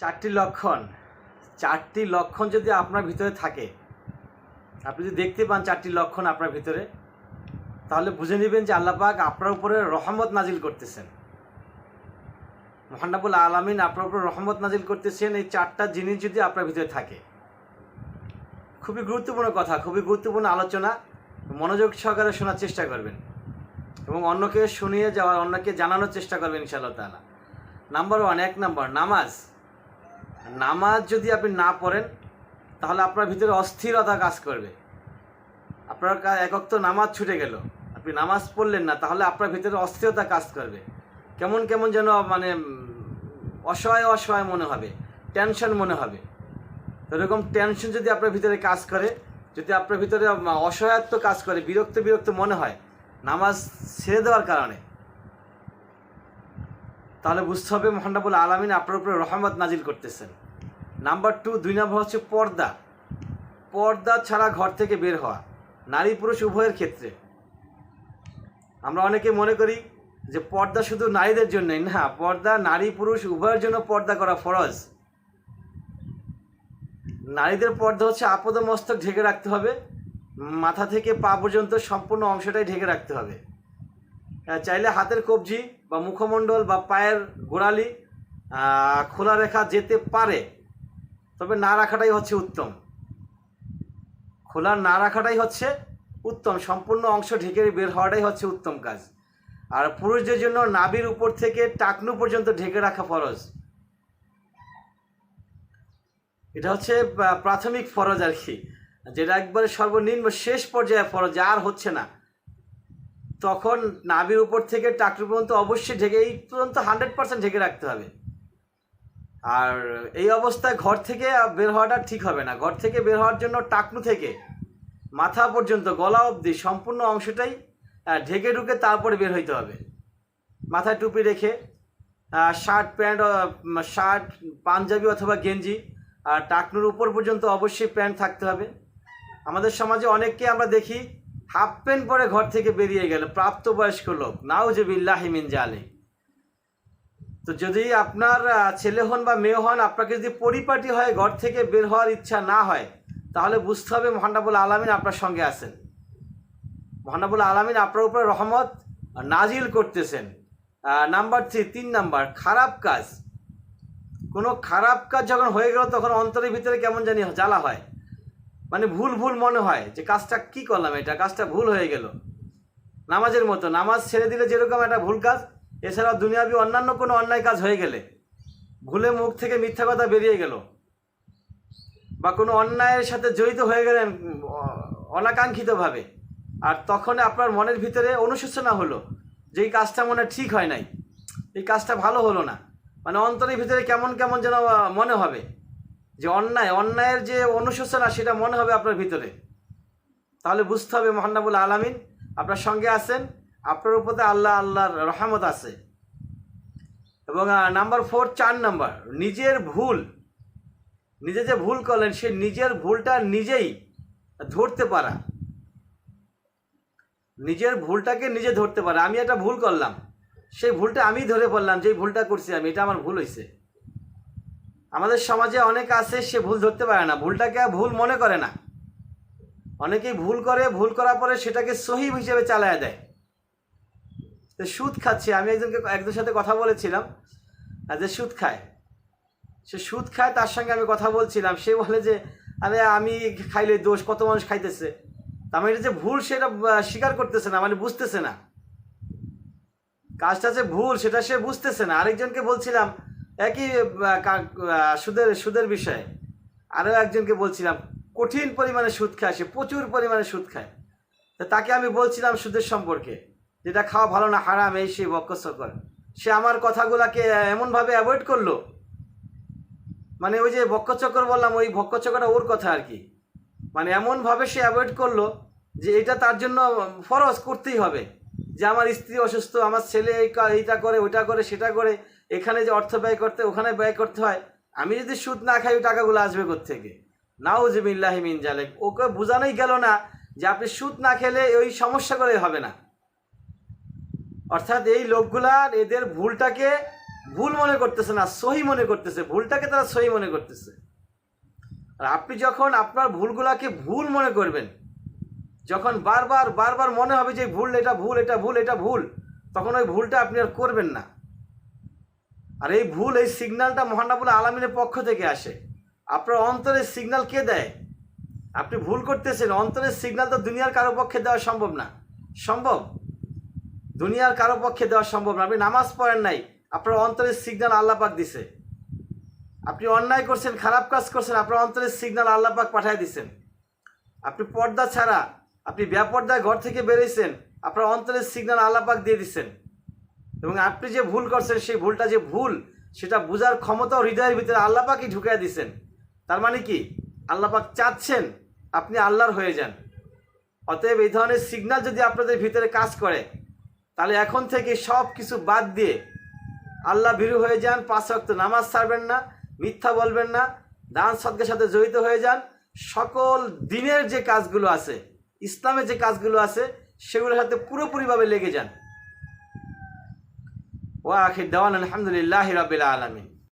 চারটি লক্ষণ। চারটি লক্ষণ যদি আপনার ভিতরে থাকে, আপনি যদি দেখতে পান চারটি লক্ষণ আপনার ভিতরে, তাহলে বুঝে নেবেন যে আল্লাহ পাক আপনার উপরে রহমত নাজিল করতেছেন। মহানাবুল আলমিন আপনার উপরে রহমত নাজিল করতেছেন এই চারটা জিনিস যদি আপনার ভিতরে থাকে। খুবই গুরুত্বপূর্ণ কথা, খুবই গুরুত্বপূর্ণ আলোচনা। মনোযোগ সহকারে শোনার চেষ্টা করবেন এবং অন্যকে শুনিয়ে যাওয়ার, অন্যকে জানানোর চেষ্টা করবেন ইনশাআল্লাহ তালা নাম্বার ওয়ান, এক নাম্বার, নামাজ। নামাজ যদি আপনি না পড়েন, তাহলে আপনার ভিতরে অস্থিরতা কাজ করবে। আপনার একক তো নামাজ ছুটে গেল। আপনি নামাজ পড়লেন না, তাহলে আপনার ভিতরে অস্থিরতা কাজ করবে। কেমন কেমন যেন মানে অসহায় অসহায় মনে হবে, টেনশন মনে হবে। এরকম টেনশন যদি আপনার ভিতরে কাজ করে, যদি আপনার ভিতরে অসহায়ত্ব কাজ করে, বিরক্ত বিরক্ত মনে হয়, নামাজ ছেড়ে দেওয়ার কারণে তাহলে বুঝতে হবে মহানবুল আলমিন আপনার উপরে রহমত নাজিল করতেছেন। নাম্বার টু দুই নম্বর হচ্ছে পর্দা। পর্দা ছাড়া ঘর থেকে বের হওয়া, নারী পুরুষ উভয়ের ক্ষেত্রে। আমরা অনেকে মনে করি যে পর্দা শুধু নারীদের জন্যই না, পর্দা নারী পুরুষ উভয়ের জন্য পর্দা করা ফরজ। নারীদের পর্দা হচ্ছে আপদ মস্তক ঢেকে রাখতে হবে, মাথা থেকে পা পর্যন্ত সম্পূর্ণ অংশটাই ঢেকে রাখতে হবে। চাইলে হাতের কবজি বা মুখমণ্ডল বা পায়ের গোড়ালি খোলা রেখা যেতে পারে, তবে না রাখাটাই হচ্ছে উত্তম। খোলা না রাখাটাই হচ্ছে উত্তম। সম্পূর্ণ অংশ ঢেকে বের হওয়াটাই হচ্ছে উত্তম কাজ। আর পুরুষদের জন্য নাভির উপর থেকে টাকনু পর্যন্ত ঢেকে রাখা ফরজ। এটা হচ্ছে প্রাথমিক ফরজ আর কি। যেটা একবারে সর্বনিম্ন শেষ পর্যায়ে ফরজ, আর হচ্ছে না। তখন নাভির উপর থেকে টাকটু পর্যন্ত অবশ্যই ঢেকে, এই পর্যন্ত হান্ড্রেড পার্সেন্ট ঢেকে রাখতে হবে। আর এই অবস্থায় ঘর থেকে বের হওয়াটা ঠিক হবে না। ঘর থেকে বের হওয়ার জন্য টাকনু থেকে মাথা পর্যন্ত, গলা অবধি সম্পূর্ণ অংশটাই ঢেকে ঢুকে তারপরে বের হইতে হবে। মাথায় টুপি রেখে শার্ট প্যান্ট শার্ট পাঞ্জাবি অথবা গেঞ্জি, আর টাকনুর উপর পর্যন্ত অবশ্যই প্যান্ট থাকতে হবে। আমাদের সমাজে অনেককে আমরা দেখি হাফ প্যান্ট পরে ঘর থেকে বেরিয়ে গেল, প্রাপ্তবয়স্ক লোক। নাও যে বিল্লাহিমিন জালে। তো যদি আপনার ছেলে হন বা মেয়ে হন, আপনাকে যদি পরিপাটি হয়, ঘর থেকে বের হওয়ার ইচ্ছা না হয়, তাহলে বুঝতে হবে মহানাবুল আলমিন আপনার সঙ্গে আছেন। মহানাবুল আলমিন আপনার উপরে রহমত নাজিল করতেছেন। নাম্বার থ্রি তিন নাম্বার, খারাপ কাজ। কোনো খারাপ কাজ যখন হয়ে গেল, তখন অন্তরের ভিতরে কেমন জানি জ্বালা হয়। মানে ভুল ভুল মনে হয় যে কাজটা কি করলাম এটা, কাজটা ভুল হয়ে গেল। নামাজের মতো, নামাজ ছেড়ে দিলে যেরকম একটা ভুল কাজ, এছাড়াও দুনিয়াবি অন্যান্য কোনো অন্যায় কাজ হয়ে গেলে, ভুলে মুখ থেকে মিথ্যা কথা বেরিয়ে গেল, বা কোনো অন্যায়ের সাথে জড়িত হয়ে গেলেন অনাকাঙ্ক্ষিতভাবে, আর তখন আপনার মনের ভিতরে অনুশোচনা হলো যে এই কাজটা মনে ঠিক হয় নাই, এই কাজটা ভালো হলো না মানে অন্তরের ভিতরে কেমন কেমন যেন মনে হবে। যে অন্যায়, অন্যায়ের যে অনুশোচনা, সেটা মনে হবে আপনার ভিতরে। তাহলে বুঝতে হবে মহান্নাবুল আলামিন, আপনার সঙ্গে আছেন, আপনার উপরে আল্লাহ, আল্লাহর রহমত আছে। এবং নাম্বার ফোর, চার নাম্বার, নিজের ভুল, নিজে যে ভুল করলেন, সে নিজের ভুলটা নিজেই ধরতে পারা। নিজের ভুলটাকে নিজে ধরতে পারা। আমি একটা ভুল করলাম, সেই ভুলটা আমি ধরে পড়লাম যে ভুলটা করছি আমি, এটা আমার ভুল হয়েছে আমাদের সমাজে অনেক আছে, সে ভুল ধরতে পারে না। ভুলটাকে ভুল মনে করে না। অনেকেই ভুল করে, ভুল করার পরে সেটাকে সহি হিসেবে চালায় দেয়। তো সুদ খাচ্ছে। আমি একজনকে, একজনের সাথে কথা বলেছিলাম যে সুদ খায়। সে সুদ খায়, তার সঙ্গে আমি কথা বলছিলাম। সে বলে যে, আরে, আমি খাইলে দোষ, কত মানুষ খাইতেছে? তার মানে এটা যে ভুল, সেটা স্বীকার করতেছে না মানে বুঝতেছে না। কাজটা যে ভুল, সেটা সে বুঝতেছে না। আরেকজনকে বলছিলাম একই সুদের সুদের বিষয়ে আরও একজনকে বলছিলাম, কঠিন পরিমাণে সুদ খায় সে, প্রচুর পরিমাণে সুদ খায়। তা তাকে আমি বলছিলাম সুদের সম্পর্কে, যেটা খাওয়া ভালো না, হারাম, এই সেই বক্কসকর সে আমার কথাগুলাকে এমনভাবে অ্যাভয়েড করল মানে ওই যে বক্কচক্কর বললাম, ওই বক্কচক্করটা ওর কথা আর কি। মানে এমনভাবে সে অ্যাভয়েড করল যে এটা তার জন্য ফরজ, করতেই হবে। যে আমার স্ত্রী অসুস্থ, আমার ছেলে এই এইটা করে, ওইটা করে, সেটা করে, এখানে যে অর্থ ব্যয় করতে, ওখানে ব্যয় করতে হয়, আমি যদি সুদ না খাই, ওই টাকাগুলো আসবে থেকে নাও যে মিন জালেক ওকে বোঝানোই গেল না যে আপনি সুদ না খেলে ওই সমস্যা করে হবে না। অর্থাৎ এই লোকগুলার এদের ভুলটাকে ভুল মনে করতেছে না, সহি মনে করতেছে। ভুলটাকে তারা সহি মনে করতেছে। আর আপনি যখন আপনার ভুলগুলাকে ভুল মনে করবেন যখন বারবার বারবার মনে হবে যে ভুল, এটা ভুল এটা ভুল এটা ভুল, তখন ওই ভুলটা আপনি আর করবেন না। আর এই ভুল, এই সিগন্যালটা মহানাবুল আলমিনের পক্ষ থেকে আসে। আপনার অন্তরের সিগন্যাল কে দেয়? আপনি ভুল করতেছেন, অন্তরের সিগন্যাল তো দুনিয়ার কারও পক্ষে দেওয়া সম্ভব না। সম্ভব? দুনিয়ার কারও পক্ষে দেওয়া সম্ভব না। আপনি নামাজ পড়েন নাই, আপনার অন্তরের সিগন্যাল আল্লাপাক দিছে। আপনি অন্যায় করছেন, খারাপ কাজ করছেন, আপনার অন্তরের সিগন্যাল আল্লাপাক পাঠিয়ে দিছেন। আপনি পর্দা ছাড়া আপনি বেপর্দায় ঘর থেকে বেরিয়েছেন আপনার অন্তরের সিগন্যাল আল্লাপাক দিয়ে দিচ্ছেন এবং আপনি যে ভুল করছেন, সেই ভুলটা যে ভুল, সেটা বোঝার ক্ষমতাও হৃদয়ের ভিতরে আল্লাপাকই ঢুকিয়ে দিছেন। তার মানে কি? আল্লাপাক চাচ্ছেন আপনি আল্লাহর হয়ে যান। অতএব এই ধরনের সিগনাল যদি আপনাদের ভিতরে কাজ করে, তাহলে এখন থেকে সব কিছু বাদ দিয়ে আল্লাহ ভীরু হয়ে যান, পাঁচ ওয়াক্ত নামাজ ছাড়বেন না, মিথ্যা বলবেন না, দান সদকের সাথে জড়িত হয়ে যান, সকল দিনের যে কাজগুলো আছে ইসলামের যে কাজগুলো আছে, সেগুলোর সাথে পুরোপুরিভাবে লেগে যান। ওয়া আখির দেওয়ান আলহামদুলিল্লাহ রাবিল আলমিন।